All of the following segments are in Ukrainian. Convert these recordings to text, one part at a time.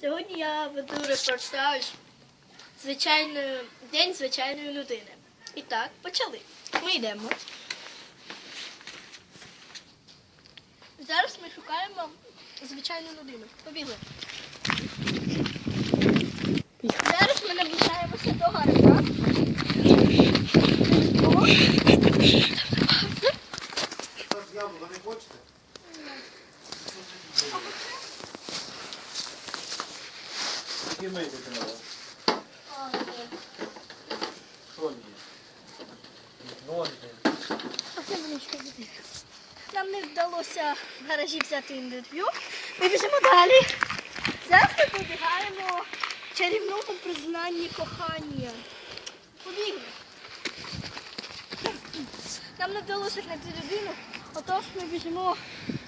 Сьогодні я веду репортаж звичайної день звичайної людини. І так, почали. Ми йдемо. Зараз ми шукаємо звичайну людину. Побігли. Зараз ми наближаємося до гаража. О, Так, яблука не хочете? Які ми ні. Що ні? Людина. Нам не вдалося в гаражі взяти інтерв'ю. Ми біжимо далі. Зараз ми побігаємо чарівному признанні кохання. Побігли. Нам не вдалося знайти людину, отож ми біжимо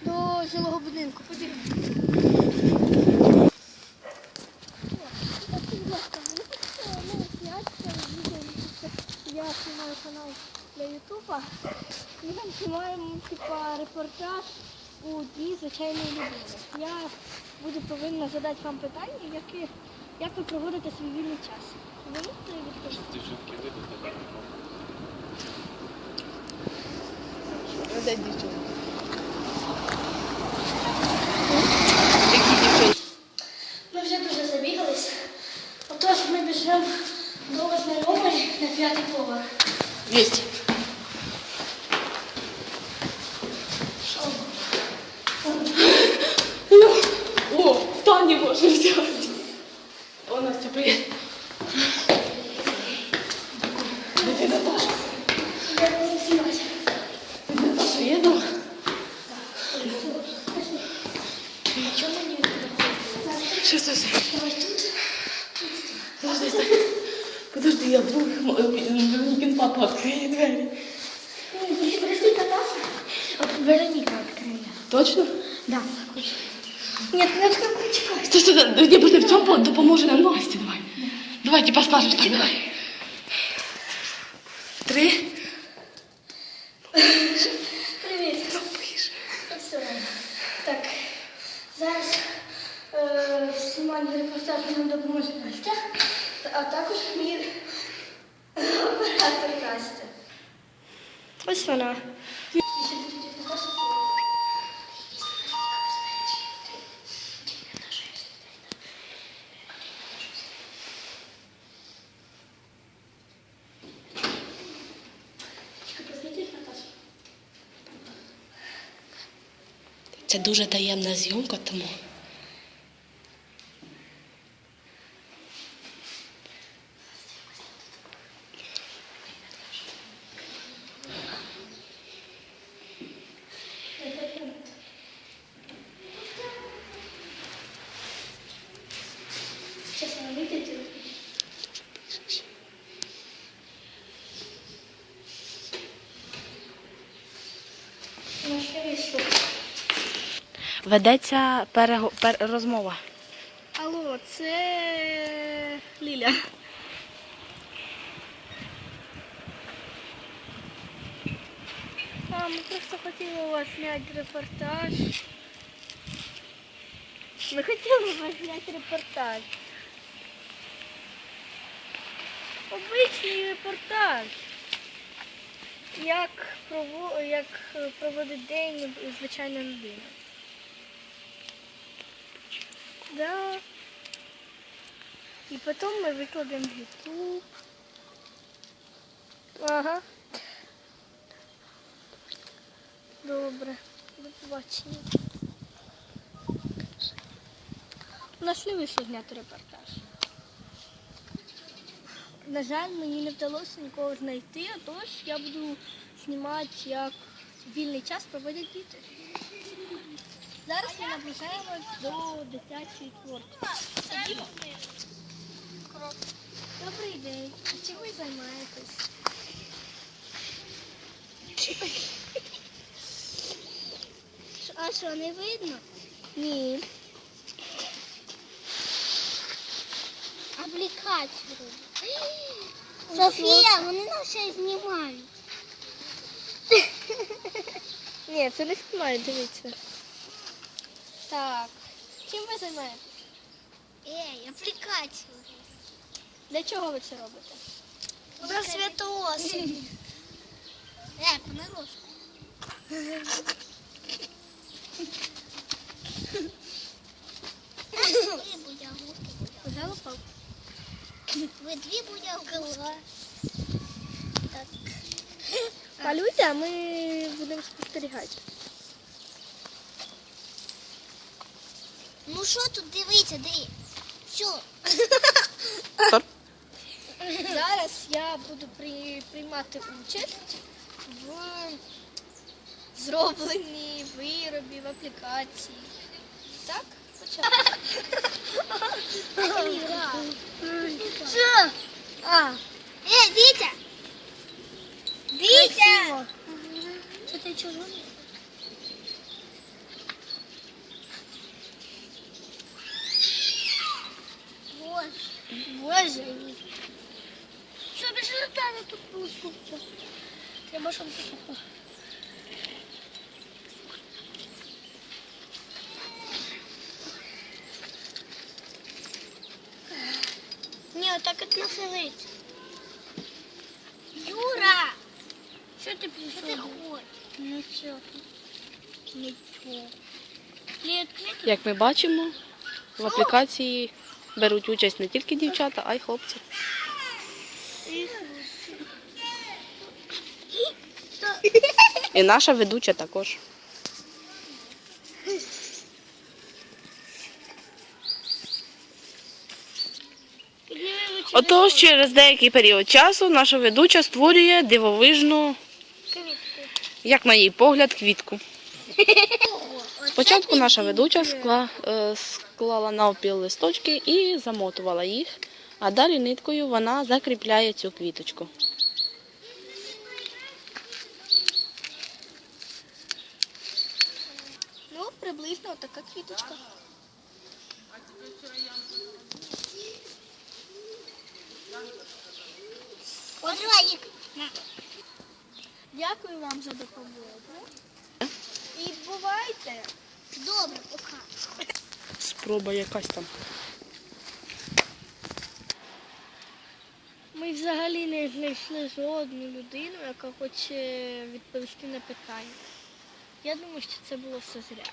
до жилого будинку. Побігли. Для Ютуба. Ми там знімаємо типа репортаж у дні звичайної людини. Я буду повинна задати вам питання, які, як ви проводите свій вільний час. Ви можете відповісти? Де дівчинка? Ми вже дуже забігались. Отож ми біжимо до знайомої на п'ятий поверх. 200. відповідати? Що це? все? Давай тут. Подожди, стой. Подожди, я вдруг Веронікин папа відкриє двері. Ні, Подожди, Наташа. От Вероніка відкриє. Точно? Да, хоче. Ні, не відкривай, чекай. Стой, стой, стой. Ні, просто в цьому допоможе нам Насті, давай. Давай, типа скажеш так, давай. Три. Це дуже таємна зйомка, тому. Ведеться перего... пер... розмова. Алло, це Ліля. А, ми просто хотіли у вас зняти репортаж. Ми хотіли у вас зняти репортаж. Обичний репортаж. Як, прово... як проводить день звичайна людина. Да. І потім ми викладемо в YouTube. Ага. Добре. До побачення. Не вийшло зняти репортаж. На жаль, мені не вдалося нікого знайти, а тож я буду знімати, як вільний час проводять діти. Зараз ми наближаємось до дитячої творчості. Добрий день. А чим ви займаєтесь? А що, не видно? Ні. Аплікацію. Софія, вони нас ще й знімають. Ні, це не знімає, дивіться. Так. Чим ви займаєтесь? Ей, аплікацію. Для чого ви це робите? На святоосень. Е, понарожку. Ви дві. Так. Малюйте, а ми будемо спостерігати. Що тут дивиться, диви. Все. Зараз я буду при, приймати участь в зробленні виробів, аплікації. Так? Почали. Що? А. Е, дивіться. Дивіться. Це ти червоний? Боже. Боже. Що без ротани тут пускаться? Треба, щоб засохло. Ні, отак от насилить. Юра! Що ти прийшов? Що ти хочеш? Нічого. Нічого. Як ми бачимо, в аплікації беруть участь не тільки дівчата, а й хлопці. І наша ведуча також. Отож, через деякий період часу наша ведуча створює дивовижну, як на її погляд, квітку. Спочатку наша ведуча скла, е, склала навпіл листочки і замотувала їх, а далі ниткою вона закріпляє цю квіточку. Ну, приблизно така квіточка. Дякую вам за допомогу. І бувайте. Добре, пока. Спроба якась там. Ми взагалі не знайшли жодну людину, яка хоче відповісти на питання. Я думаю, що це було все зря.